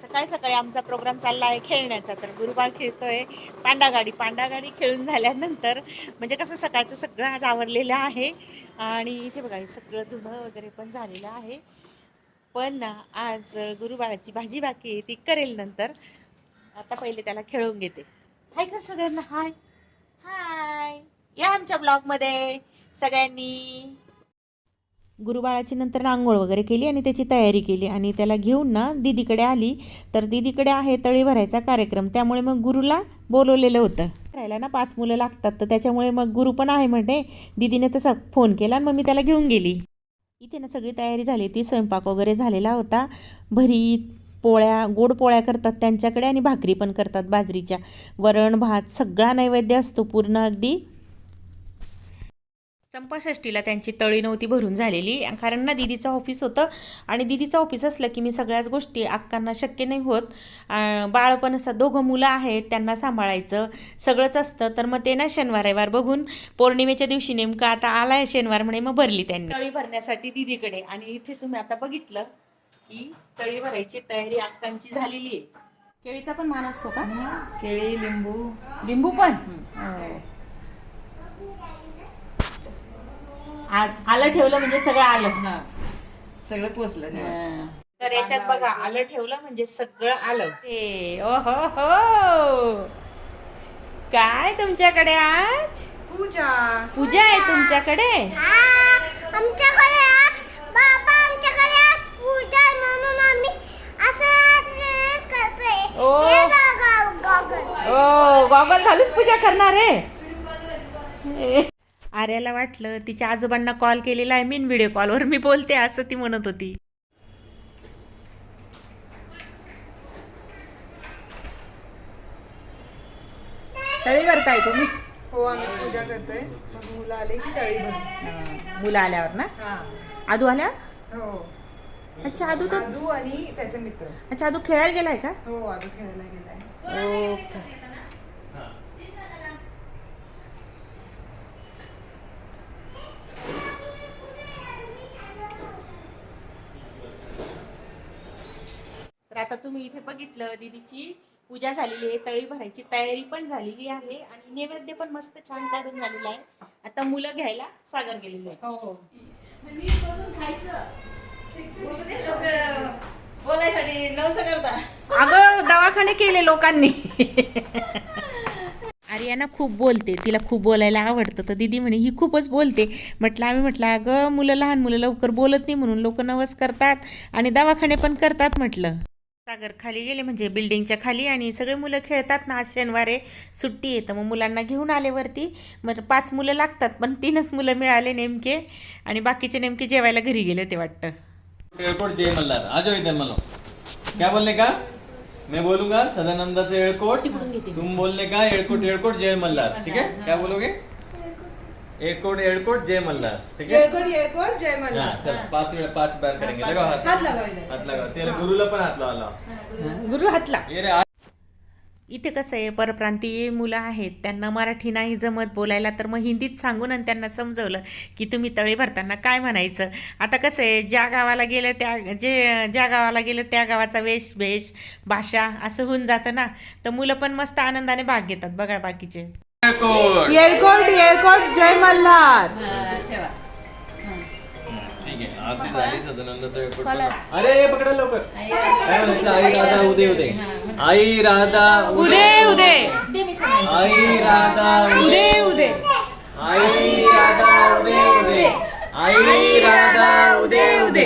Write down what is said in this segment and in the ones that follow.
सकाळी सकाळी आमचा प्रोग्राम चालला आहे खेळण्याचा. तर गुरुबाळ खेळतोय पांडा गाडी पांडा गाडी खेळून झाल्यानंतर म्हणजे कसं सकाळचं सगळं आज आवरलेलं आहे. आणि इथे बघा हे सगळं धुणं वगैरे पण झालेलं आहे. पण ना आज गुरुबाळाची भाजी बाकी आहे ती करेल नंतर. आता पहिले त्याला खेळवून घेते. हाय कर सगळ्यांना? हाय. हाय. या आमच्या ब्लॉगमध्ये सगळ्यांनी. गुरुबाळाची नंतर आंघोळ वगैरे केली आणि त्याची तयारी केली. आणि त्याला घेऊन ना दिदीकडे आली. तर दिदीकडे आहे तळी भरायचा कार्यक्रम. त्यामुळे मग गुरुला बोलवलेलं होतं. राहायला ना पाच मुलं लागतात. तर त्याच्यामुळे मग गुरु पण आहे म्हणते दीदीने तसा फोन केला आणि मग मी त्याला घेऊन गेली. इथे ना सगळी तयारी झाली ती स्वयंपाक वगैरे झालेला होता. भरीत पोळ्या गोड पोळ्या करतात त्यांच्याकडे आणि भाकरी पण करतात बाजरीच्या. वरण भात सगळा नैवेद्य असतो पूर्ण अगदी. चंपाषष्टीला त्यांची तळी नव्हती भरून झालेली. कारण ना दिदीचं ऑफिस होतं आणि दिदीचं ऑफिस असलं की मी सगळ्याच गोष्टी अक्कांना शक्य नाही होत. अं, बाळ पण असं दोघं मुलं आहेत त्यांना सांभाळायचं सगळंच असतं. तर मग ते ना शनिवार रविवार बघून पौर्णिमेच्या दिवशी नेमकं आता आलाय शनिवार म्हणे मग भरली त्यांनी. तळी भरण्यासाठी दिदीकडे. आणि इथे तुम्ही आता बघितलं की तळी भरायची तयारी अक्कांची झालेली आहे. केळीचा पण मान असतो का? केळी लिंबू. लिंबू पण? आज आलं ठेवलं म्हणजे सगळं आलं. हा. सगळं पोचलं. तर याच्यात बघा आलं ठेवलं म्हणजे सगळं आलं. ते ओ हो. हो काय तुमच्याकडे आज? पूजा. पूजा आहे तुमच्याकडे? आमच्याकडे आज बाबा आमच्याकडे आज पूजा आहे म्हणून आम्ही असं dress करतोय. ओ. हे बघा, गॉगल. ओ गॉगल घालून पूजा करणार आहे? आर्याला वाटलं तिच्या आजोबांना कॉल केलेला आहे मी व्हिडिओ कॉलवर मी बोलते असं ती म्हणत होती. तळी भरताय तुम्ही? हो आम्ही पूजा करतोय. मग मुलं आले की तळी भरतो मुलं आल्यावर ना? आदू आल्या? हो. अच्छा आदू तर आदू आणि त्याचे मित्र. अच्छा आदू खेळायला गेलाय का? हो आदू खेळायला गेलाय. ओके. आता तुम्ही इथे बघितलं दीदीची पूजा झालेली आहे तळी भरायची तयारी पण झालेली आहे आणि नैवेद्य पण मस्त छान काढून झालेला आहे. आता मुलं घ्यायला सागर गेलेले आहे हो बोलायसाठी नवस करता. अगं दवाखाने केले लोकांनी. आर्याना खूप बोलते तिला खूप बोलायला आवडतं. तर दीदी म्हणे ही खूपच बोलते. म्हटलं आम्ही म्हटलं अगं मुलं लहान मुलं लवकर बोलत नाही म्हणून लोक नवस करतात आणि दवाखाने पण करतात म्हटलं. सागर खाली गेले म्हणजे बिल्डिंगच्या खाली आणि सगळे मुलं खेळतात ना. आज शनिवारे सुट्टी आहे तर मग मुलांना घेऊन आले वरती. मग पाच मुलं लागतात पण तीनच मुलं मिळाले नेमके आणि बाकीचे नेमके जेवायला घरी गेले होते वाटतं. एयरपोर्ट जय मल्हार. आ जाओ इधर मलो. क्या बोलने का? मैं बोलूंगा सदानंदा से एयरपोर्ट तुम बोलने का? एयरपोर्ट एयरपोर्ट जय मल्हार. ठीक है क्या बोलोगे? एयरपोर्ट एयरपोर्ट जय मल्हार. ठीक है येळकोट येळकोट जय हाँ मल्हार चल पाच वेळा पाच बार करेंगे. लगाओ हाथ हात. लावा इथे. हाथ लगाओ तेरे गुरुला पण हात लावा लावा. गुरु. रे आ- इथे कसं आहे परप्रांतीय मुलं आहेत त्यांना मराठी नाही जमत बोलायला तर मग हिंदीत सांगून आणि त्यांना समजवलं की तुम्ही तळी भरताना काय म्हणायचं? आता कसं आहे ज्या गावाला गेलं त्या जे ज्या गावाला गेलं त्या गावाचा वेश भेष भाषा असं होऊन जातं ना? तर मुलं पण मस्त आनंदाने भाग घेतात बघा बाकीचे. जय मल्हार. अरे पकडा लवकर. काय म्हणायचं आई राधा उदे उदे आई राधा उदे उदे आई राधा उदे उदे आई राधा उदे उदे आई राधा उदे उदे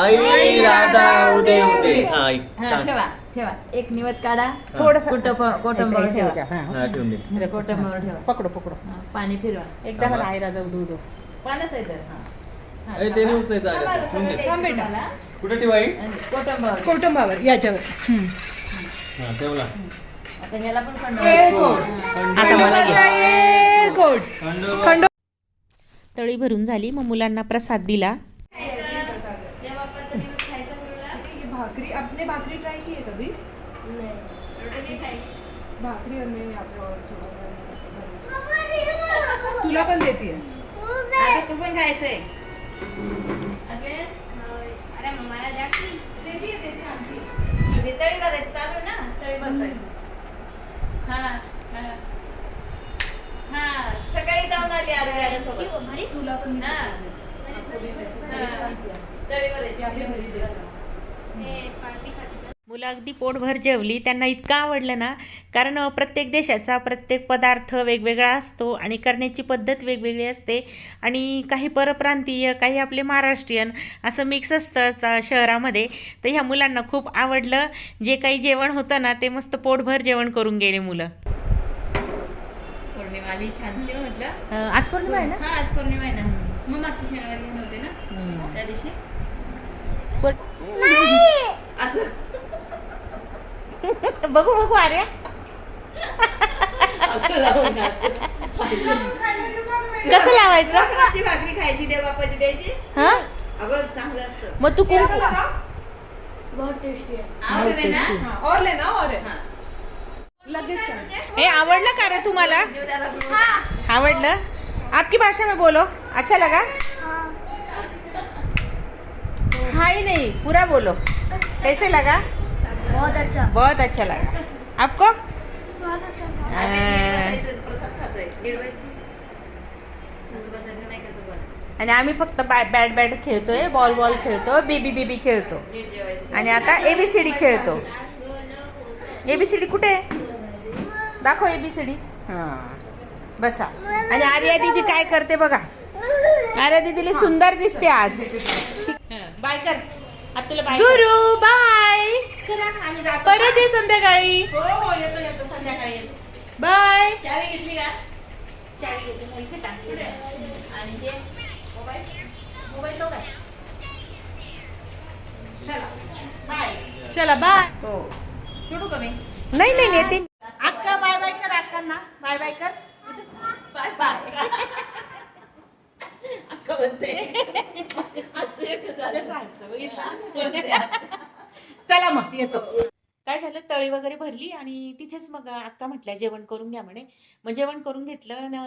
आई राधा उदे उदे आई ठेवा. एक निवत काढा. थोडस कुटुंब कुटुंबावर ठेवा. हा कुटुंबावर पकडो पकडो. हा, पाणी फिरवा. एकदा मला आई राजा उदू उदू पानच आहे तर हा. हा, अरे ते नाही उचलायचं थांबा, आहे. सगळं ठेवून दे. द्यायचं तुम्हाला. कुठे ठेवा आई? आणि कुटुंबावर कुटुंबावर याच्यावर. हा ठेवला. आता ह्याला पण खंड येळकोट आता मला घे. येळकोट खंडोबा. खंडो तळी भरून झाली. मग मुलांना प्रसाद दिला. भाकरी आपने भाकरी ट्राई की है कभी भाकरी और मैं आपको थोड़ा सा तुला पण देते आता तू पण खायचंय. अरे अरे मला द्या की. देते, देते आमची. तळी भरायची. हा हा. हा सकाळी जाऊन आली आरोग्यासोबत तुला पण हा. हा. तळीवरची आपली भजी देतो. मुलं अगदी पोटभर जेवली त्यांना इतकं आवडलं ना कारण प्रत्येक देशाचा प्रत्येक पदार्थ वेगवेगळा असतो आणि करण्याची पद्धत वेगवेगळी असते आणि काही परप्रांतीय काही आपले महाराष्ट्रीयन असं मिक्स असतं असं शहरामध्ये. तर ह्या मुलांना खूप आवडलं. जे काही जेवण होतं ना ते मस्त पोटभर जेवण करून गेले मुलं. पौर्णिमा आली छानशी हो म्हटलं. आज पौर्णिमा आहे ना? आज पौर्णिमा आहे ना. मग मागची शनिवारी होते ना त्या दिवशी. बघू बघू अरे असं लावून असं. कसं लावायचं? अशी भाकरी खायची देव बापाची द्यायची? हा? अगं चांगलं असतं. मग तू कोण? आवडलं ना? हाँ, और लेना और है. हा. लगेच. हे आवडलं का रे तुम्हाला. आवडलं? आपकी भाषा में बोलो. अच्छा लगा? हाँ. ही नहीं पूरा बोलो. कैसे लगा? बहुत अच्छा। बहुत अच्छा लगा। आपको? बहुत अच्छा। आणि आम्ही फक्त बॅट बॅट बॅट खेळतोय बॉल बॉल खेळतो बेबी बेबी खेळतो. आणि आता एबीसीडी खेळतो. एबीसीडी कुठे? आहे? दाखव एबीसीडी हां. बसा. आणि आर्या दीदी काय करते बघा. आर्या दीदीला सुंदर दिसते आज. बाय कर. आता तुला गुरु जातो परत ये संध्याकाळी. हो हो येतो येतो संध्याकाळी येतो. बाय. चावी घेतली का? चावी घेतो मग इथे टाकते आणि हे मोबाईल. मोबाईल लाव काय? चला. बाय. चला बाय. हो. सोडू का मी? नाही नाही नेते अक्का बाय बाय कर अक्कांना बाय बाय. कर बाय बाय अक्का म्हणते. चला मग येतो. काय झालं? तळी वगैरे भरली आणि तिथेच मग आत्ता म्हटल्या जेवण करून घ्या म्हणे. मग जेवण करून घेतलं न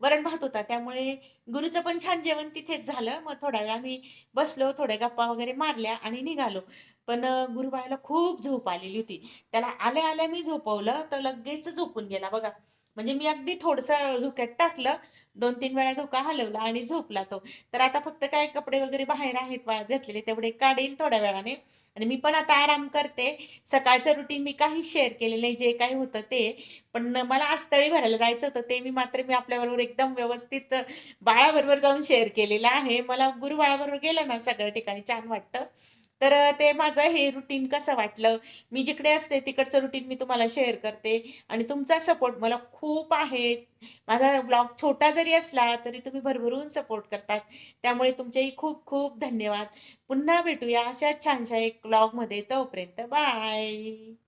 वरण भात होता. त्यामुळे गुरुचं पण छान जेवण तिथेच झालं. मग थोडा वेळ आम्ही बसलो थोड्या गप्पा वगैरे मारल्या आणि निघालो. पण अं, गुरुबाळाला खूप झोप आलेली होती. त्याला आल्या आल्या मी झोपवलं तर लगेच झोपून गेला बघा. म्हणजे मी अगदी थोडंसं झोक्यात टाकलं दोन तीन वेळा झोका हलवला आणि झोपला तो. तर आता फक्त काय कपडे वगैरे बाहेर आहेत वाळत घातलेले तेवढे काढेन थोड्या वेळाने. आणि मी पण आता आराम करते. सकाळचं रुटीन मी काहीच शेअर केले नाही जे काही होतं ते. पण मला आज तळी भरायला जायचं होतं ते मी मात्र मी आपल्याबरोबर एकदम व्यवस्थित बाळाबरोबर जाऊन शेअर केलेलं आहे. मला गुरु बाळाबरोबर गेलं ना सगळ्या ठिकाणी छान वाटतं. तर ते माझं हे रुटीन कसं वाटलं? मी जिकडे असते तिकडचं रुटीन मी तुम्हाला शेअर करते. आणि तुमचा सपोर्ट मला खूप आहे. माझा ब्लॉग छोटा जरी असला तरी तुम्ही भरभरून सपोर्ट करतात. त्यामुळे तुमचेही खूप खूप धन्यवाद. पुन्हा भेटूया अशा छानशा एक ब्लॉगमध्ये तोपर्यंत बाय